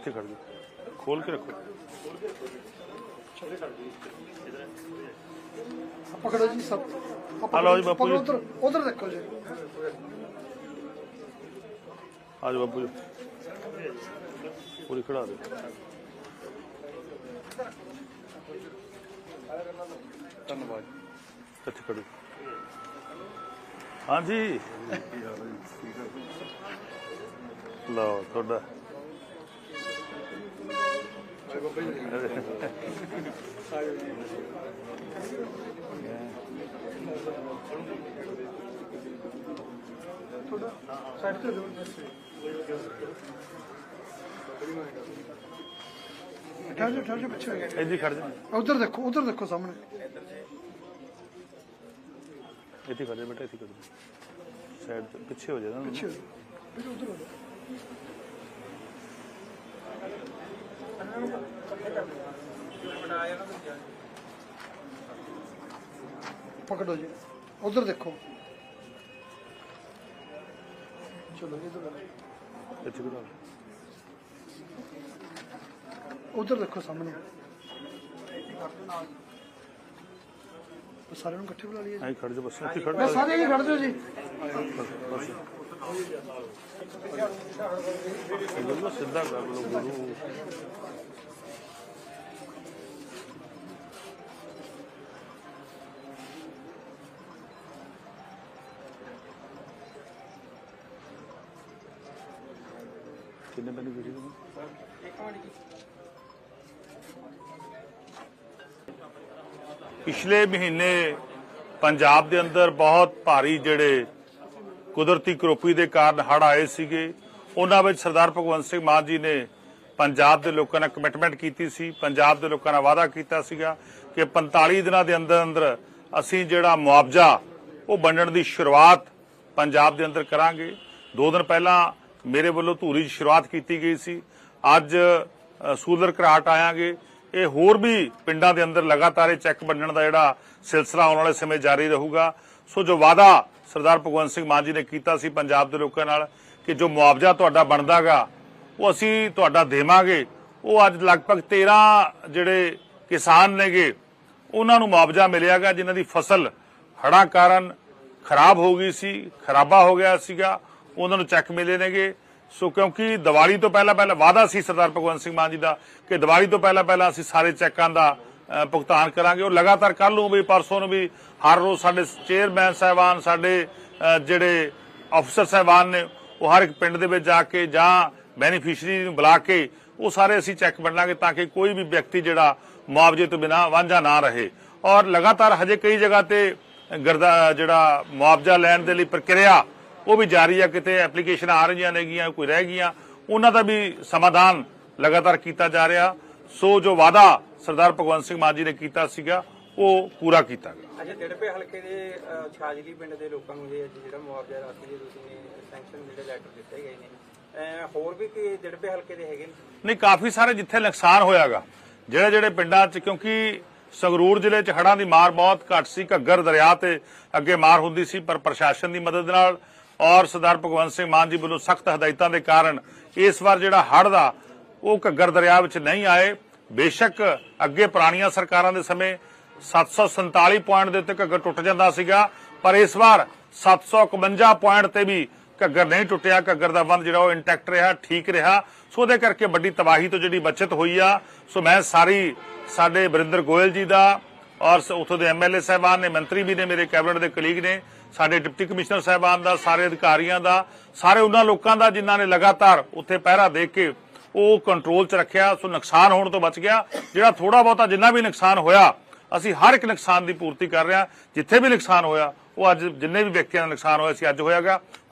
ਇੱਥੇ ਖੜ ਜਾ ਖੋਲ ਕੇ ਰੱਖੋ। ਪਕੜੋ ਜੀ ਸਭ ਆ ਲਓ ਜੀ ਬਾਪੂ ਜੀ। ਉਧਰ ਉਧਰ ਦੇਖੋ ਜੀ। ਆ ਜਾਓ ਬਾਬੂ ਜੀ। ਪੂਰੀ ਖੜਾ ਦੇ ਧੰਨਵਾਦ। ਇੱਥੇ ਖੜੋ। ਹਾਂਜੀ। ਲਓ ਤੁਹਾਡਾ। ਸਾਈਡ ਤੇ ਦਿਓ ਠਹਿਰ ਜਾ ਠਹਿਰ ਜਾ ਪਿੱਛੇ ਹੋ ਗਿਆ ਇੱਥੇ ਖੜ ਜਾ ਉਧਰ ਦੇਖੋ ਉਧਰ ਦੇਖੋ ਸਾਹਮਣੇ ਇੱਥੇ ਖੜ ਜਾ ਬੇਟਾ ਇੱਥੇ ਖੜ ਜਾ ਸਾਈਡ ਤੇ ਪਿੱਛੇ ਹੋ ਜਾ ਨਾ ਪਿੱਛੇ ਹੋ ਜਾਓ। ਵੀਰੇ ਉਧਰ ਹੋ ਜਾਓ। ਪਕੜੋ ਜੀ। ਉਧਰ ਦੇਖੋ। ਚਲੋ ਇਧਰ ਇੱਥੇ ਖੜਾ ਉਧਰ ਦੇਖੋ ਸਾਹਮਣੇ। ਸਾਰਿਆਂ ਨੂੰ ਇਕੱਠੇ ਬੁਲਾ ਲਈਏ ਆਈ ਖੜ ਜਾ ਬਸ ਇੱਥੇ ਖੜ ਜਾ ਸਾਰੇ ਹੀ ਖੜ ਜਾਓ ਜੀ। ਸਿੱਧਾ ਕਰ ਲੋ ਗੁਰੂ। ਕਿੰਨੇ ਬੈਨੀਫਿਸ਼ਰੀ ਨੇ ਪਿਛਲੇ ਮਹੀਨੇ ਪੰਜਾਬ ਦੇ ਅੰਦਰ ਬਹੁਤ ਭਾਰੀ ਜਿਹੜੇ ਕੁਦਰਤੀ ਕਰੋਪੀ ਦੇ ਕਾਰਨ ਹੜ੍ਹ ਆਏ ਸੀਗੇ। ਉਹਨਾਂ ਵਿੱਚ ਸਰਦਾਰ ਭਗਵੰਤ ਸਿੰਘ ਮਾਨ ਜੀ ਨੇ ਪੰਜਾਬ ਦੇ ਲੋਕਾਂ ਨਾਲ ਕਮਿਟਮੈਂਟ ਕੀਤੀ ਸੀ। ਪੰਜਾਬ ਦੇ ਲੋਕਾਂ ਨਾਲ ਵਾਅਦਾ ਕੀਤਾ ਸੀਗਾ ਕਿ 45 ਦਿਨਾਂ ਦੇ ਅੰਦਰ ਅੰਦਰ ਅਸੀਂ ਜਿਹੜਾ ਮੁਆਵਜ਼ਾ ਉਹ ਵੰਡਣ ਦੀ ਸ਼ੁਰੂਆਤ ਪੰਜਾਬ ਦੇ ਅੰਦਰ ਕਰਾਂਗੇ। ਦੋ ਦਿਨ ਪਹਿਲਾਂ ਮੇਰੇ ਵੱਲੋਂ ਧੂਰੀ ਦੀ ਸ਼ੁਰੂਆਤ ਕੀਤੀ ਗਈ ਸੀ। ਅੱਜ ਅ, ਸੂਲਰ ਘਰਾਟ ਆਇਆਂਗੇ। ਇਹ ਹੋਰ ਵੀ ਪਿੰਡਾਂ ਦੇ ਅੰਦਰ ਲਗਾਤਾਰ ਇਹ ਚੈੱਕ ਵੰਡਣ ਦਾ ਜਿਹੜਾ ਸਿਲਸਿਲਾ ਆਉਣ ਵਾਲੇ ਸਮੇਂ ਜਾਰੀ ਰਹੂਗਾ। ਸੋ ਜੋ ਵਾਅਦਾ ਸਰਦਾਰ ਭਗਵੰਤ ਸਿੰਘ ਮਾਨ ਜੀ ਨੇ ਕੀਤਾ ਸੀ ਪੰਜਾਬ ਦੇ ਲੋਕਾਂ ਨਾਲ ਕਿ ਜੋ ਮੁਆਵਜ਼ਾ ਤੁਹਾਡਾ ਬਣਦਾਗਾ ਉਹ ਅਸੀਂ ਤੁਹਾਡਾ ਦੇਵਾਂਗੇ। ਉਹ ਅੱਜ ਲਗਭਗ 13 ਜਿਹੜੇ ਕਿਸਾਨ ਨੇਗੇ ਉਹਨਾਂ ਨੂੰ ਮੁਆਵਜ਼ਾ ਮਿਲਿਆਗਾ ਜਿਨ੍ਹਾਂ ਦੀ ਫਸਲ ਹੜ੍ਹਾਂ ਕਾਰਨ ਖਰਾਬ ਹੋ ਗਈ ਸੀ ਖਰਾਬਾ ਹੋ ਗਿਆ ਸੀਗਾ। ਉਹਨਾਂ ਨੂੰ ਚੈੱਕ ਮਿਲੇ ਨੇਗੇ। ਸੋ ਕਿਉਂਕਿ ਦੀਵਾਲੀ ਤੋਂ ਪਹਿਲਾਂ ਪਹਿਲਾਂ ਵਾਅਦਾ ਸੀ ਸਰਦਾਰ ਭਗਵੰਤ ਸਿੰਘ ਮਾਨ ਜੀ ਦਾ ਕਿ ਦੀਵਾਲੀ ਤੋਂ ਪਹਿਲਾਂ ਪਹਿਲਾਂ ਅਸੀਂ ਸਾਰੇ ਚੈੱਕਾਂ ਦਾ ਭੁਗਤਾਨ ਕਰਾਂਗੇ। ਉਹ ਲਗਾਤਾਰ ਕੱਲ ਨੂੰ ਵੀ, ਪਰਸੋਂ ਨੂੰ ਵੀ ਹਰ ਰੋਜ਼ ਸਾਡੇ ਚੇਅਰਮੈਨ ਸਾਹਿਬਾਨ, ਸਾਡੇ ਜਿਹੜੇ ਅਫਸਰ ਸਾਹਿਬਾਨ ਨੇ, ਉਹ ਹਰ ਇੱਕ ਪਿੰਡ ਦੇ ਵਿੱਚ ਜਾ ਕੇ ਜਾਂ ਬੈਨੀਫੀਸ਼ਰੀ ਨੂੰ ਬੁਲਾ ਕੇ ਉਹ ਸਾਰੇ ਅਸੀਂ ਚੈੱਕ ਵੰਡਾਂਗੇ ਤਾਂ ਕਿ ਕੋਈ ਵੀ ਵਿਅਕਤੀ ਜਿਹੜਾ ਮੁਆਵਜ਼ੇ ਤੋਂ ਬਿਨਾਂ ਵਾਂਝਾ ਨਾ ਰਹੇ। ਔਰ ਲਗਾਤਾਰ ਹਜੇ ਕਈ ਜਗ੍ਹਾ ਤੇ ਗਰਦਾ, ਜਿਹੜਾ ਮੁਆਵਜ਼ਾ ਲੈਣ ਦੇ ਲਈ ਪ੍ਰਕਿਰਿਆ ਉਹ ਵੀ ਜਾਰੀ ਆ ਕਿਤੇ ਐਪਲੀਕੇਸ਼ਨ ਆ ਰਹੀਆਂ ਨੇਗੀਆਂ ਕੋਈ ਰਹਿ ਗਈਆਂ। ਉਹਨਾਂ ਦਾ ਵੀ ਸਮਾਧਾਨ ਲਗਾਤਾਰ ਕੀਤਾ ਜਾ ਰਿਹਾ। ਸੋ ਜੋ ਵਾਅਦਾ ਸਰਦਾਰ ਭਗਵੰਤ ਸਿੰਘ ਮਾਨ ਜੀ ਨੇ ਕੀਤਾ ਸੀਗਾ ਉਹ ਪੂਰਾ ਕੀਤਾ ਗਿਆ। ਅੱਛਾ ਡਿੜਪੇ ਹਲਕੇ ਦੇ ਛਾਜਲੀ ਪਿੰਡ ਦੇ ਲੋਕਾਂ ਨੂੰ ਅੱਜ ਜਿਹੜਾ ਮੁਆਵਜ਼ਾ ਰਾਸ਼ੀ ਦੇ ਤੁਸੀਂ ਸੈਂਕਸ਼ਨ ਜਿਹੜੇ ਲੈਟਰ ਦਿੱਤੇ ਗਏ ਨੇ ਹੋਰ ਵੀ ਕੀ ਡਿੜਪੇ ਹਲਕੇ ਦੇ ਹੈਗੇ ਨੇ? ਨਹੀਂ ਕਾਫੀ ਸਾਰੇ ਜਿੱਥੇ ਨੁਕਸਾਨ ਹੋਇਆਗਾ ਜਿਹੜੇ ਜਿਹੜੇ ਪਿੰਡਾਂ 'ਚ ਕਿਉਂਕਿ ਸੰਗਰੂਰ ਜ਼ਿਲ੍ਹੇ 'ਚ ਹੜ੍ਹਾਂ ਦੀ ਮਾਰ ਬਹੁਤ ਘੱਟ ਸੀ ਘੱਗਰ ਦਰਿਆ ਤੇ ਅੱਗੇ ਮਾਰ ਹੁੰਦੀ ਸੀ ਪਰ ਪ੍ਰਸ਼ਾਸਨ ਦੀ ਮਦਦ ਨਾਲ ਔਰ ਸਰਦਾਰ ਭਗਵੰਤ ਸਿੰਘ ਮਾਨ ਜੀ ਵੱਲੋਂ ਸਖਤ ਹਦਾਇਤਾਂ ਦੇ ਕਾਰਨ ਇਸ ਵਾਰ ਜਿਹੜਾ ਹੜ ਦਾ ਉਹ ਘੱਗਰ ਦਰਿਆ ਵਿੱਚ ਨਹੀਂ ਆਏ। ਬੇਸ਼ੱਕ ਅੱਗੇ ਪੁਰਾਣੀਆਂ ਸਰਕਾਰਾਂ ਦੇ ਸਮੇਂ 747 ਪੁਆਇੰਟ ਦੇ ਉੱਤੇ ਘੱਗਰ ਟੁੱਟ ਜਾਂਦਾ ਸੀਗਾ, ਪਰ ਇਸ ਵਾਰ 751 ਪੁਆਇੰਟ ਤੇ ਵੀ ਘੱਗਰ ਨਹੀਂ ਟੁੱਟਿਆ। ਘੱਗਰ ਦਾ ਬੰਦ ਜਿਹੜਾ ਉਹ ਇੰਟੈਕਟ ਰਿਹਾ, ਠੀਕ ਰਿਹਾ। ਸੋ ਉਹਦੇ ਕਰਕੇ ਵੱਡੀ ਤਬਾਹੀ ਤੋਂ ਜਿਹੜੀ ਬਚਤ ਹੋਈ ਆ। ਸੋ ਮੈਂ ਸਾਰੀ ਸਾਡੇ ਬਰਿੰਦਰ ਗੋਇਲ ਜੀ ਦਾ ਔਰ ਸ- ਉੱਥੋਂ ਦੇ ਐਮਐਲਏ ਸਾਹਿਬਾਨ ਨੇ, ਮੰਤਰੀ ਵੀ ਨੇ, ਮੇਰੇ ਕੈਬਨਿਟ ਦੇ ਕਲੀਗ ਨੇ। ਸਾਡੇ ਡਿਪਟੀ ਕਮਿਸ਼ਨਰ ਸਾਹਿਬਾਨ ਦਾ, ਸਾਰੇ ਅਧਿਕਾਰੀਆਂ ਦਾ, ਸਾਰੇ ਉਹਨਾਂ ਲੋਕਾਂ ਦਾ ਜਿਨ੍ਹਾਂ ਨੇ ਲਗਾਤਾਰ ਉੱਥੇ ਪਹਿਰਾ ਦੇ ਕੇ ਉਹ ਕੰਟਰੋਲ 'ਚ ਰੱਖਿਆ, ਸੋ ਨੁਕਸਾਨ ਹੋਣ ਤੋਂ ਬਚ ਗਿਆ। ਜਿਹੜਾ ਥੋੜਾ ਬਹੁਤਾ ਜਿੰਨਾ ਵੀ ਨੁਕਸਾਨ ਹੋਇਆ, ਅਸੀਂ ਹਰ ਇੱਕ ਨੁਕਸਾਨ ਦੀ ਪੂਰਤੀ ਕਰ ਰਹੇ ਹਾਂ। ਜਿੱਥੇ ਵੀ ਨੁਕਸਾਨ ਹੋਇਆ, ਉਹ ਅੱਜ ਜਿੰਨੇ ਵੀ ਵਿਅਕਤੀਆਂ ਦਾ ਨੁਕਸਾਨ ਹੋਇਆ ਸੀ, ਅੱਜ ਹੋਇਆਗਾ।